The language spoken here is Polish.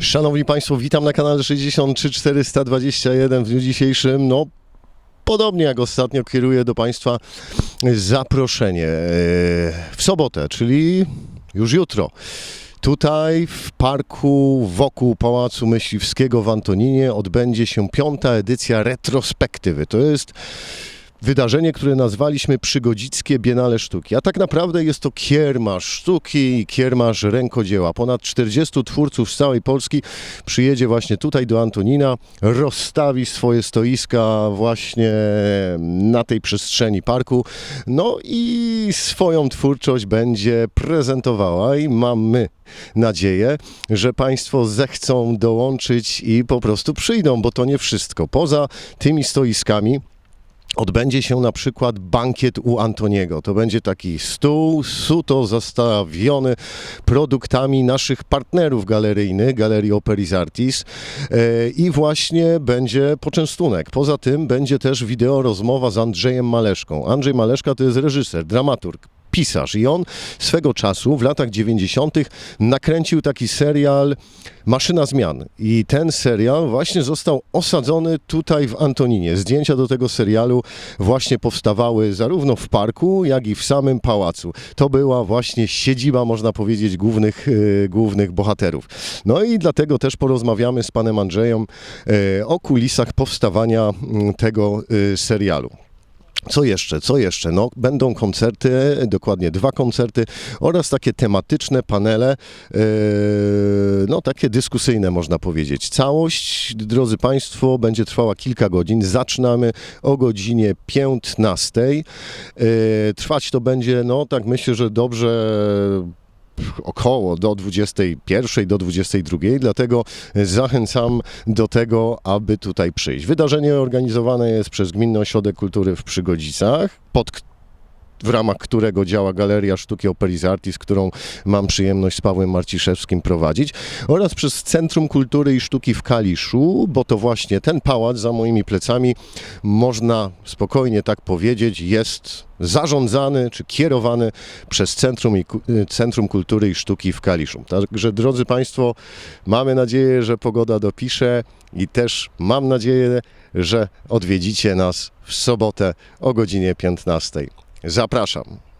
Szanowni Państwo, witam na kanale 63421 w dniu dzisiejszym. No, podobnie jak ostatnio kieruję do Państwa zaproszenie e, w sobotę, czyli już jutro. Tutaj w parku wokół Pałacu Myśliwskiego w Antoninie odbędzie się piąta edycja retrospektywy. To jest wydarzenie, które nazwaliśmy Przygodzickie Biennale Sztuki. A tak naprawdę jest to kiermasz sztuki i kiermasz rękodzieła. Ponad 40 twórców z całej Polski przyjedzie właśnie tutaj do Antonina, rozstawi swoje stoiska właśnie na tej przestrzeni parku, no i swoją twórczość będzie prezentowała i mamy nadzieję, że Państwo zechcą dołączyć i po prostu przyjdą, bo to nie wszystko. Poza tymi stoiskami Odbędzie się na przykład bankiet u Antoniego. To będzie taki stół suto zastawiony produktami naszych partnerów galeryjnych, Galerii Operis Artis e, i właśnie będzie poczęstunek. Poza tym będzie też wideo rozmowa z Andrzejem Maleszką. Andrzej Maleszka to jest reżyser, dramaturg, pisarz i on swego czasu w latach 90. nakręcił taki serial Maszyna Zmian i ten serial właśnie został osadzony tutaj w Antoninie. Zdjęcia do tego serialu właśnie powstawały zarówno w parku, jak i w samym pałacu. To była właśnie siedziba, można powiedzieć, głównych, e, głównych bohaterów. No i dlatego też porozmawiamy z panem Andrzejem e, o kulisach powstawania mm, tego e, serialu. Co jeszcze? Co jeszcze? No, będą koncerty, dokładnie dwa koncerty oraz takie tematyczne panele, yy, no takie dyskusyjne można powiedzieć. Całość, drodzy Państwo, będzie trwała kilka godzin. Zaczynamy o godzinie 15. Yy, trwać to będzie, no tak myślę, że dobrze około do 21, do 22, dlatego zachęcam do tego, aby tutaj przyjść. Wydarzenie organizowane jest przez Gminny Ośrodek Kultury w Przygodzicach, pod w ramach którego działa Galeria Sztuki Operis Artis, którą mam przyjemność z Pawłem Marciszewskim prowadzić, oraz przez Centrum Kultury i Sztuki w Kaliszu, bo to właśnie ten pałac za moimi plecami, można spokojnie tak powiedzieć, jest zarządzany czy kierowany przez Centrum, i, Centrum Kultury i Sztuki w Kaliszu. Także drodzy Państwo, mamy nadzieję, że pogoda dopisze i też mam nadzieję, że odwiedzicie nas w sobotę o godzinie 15. Zapraszam.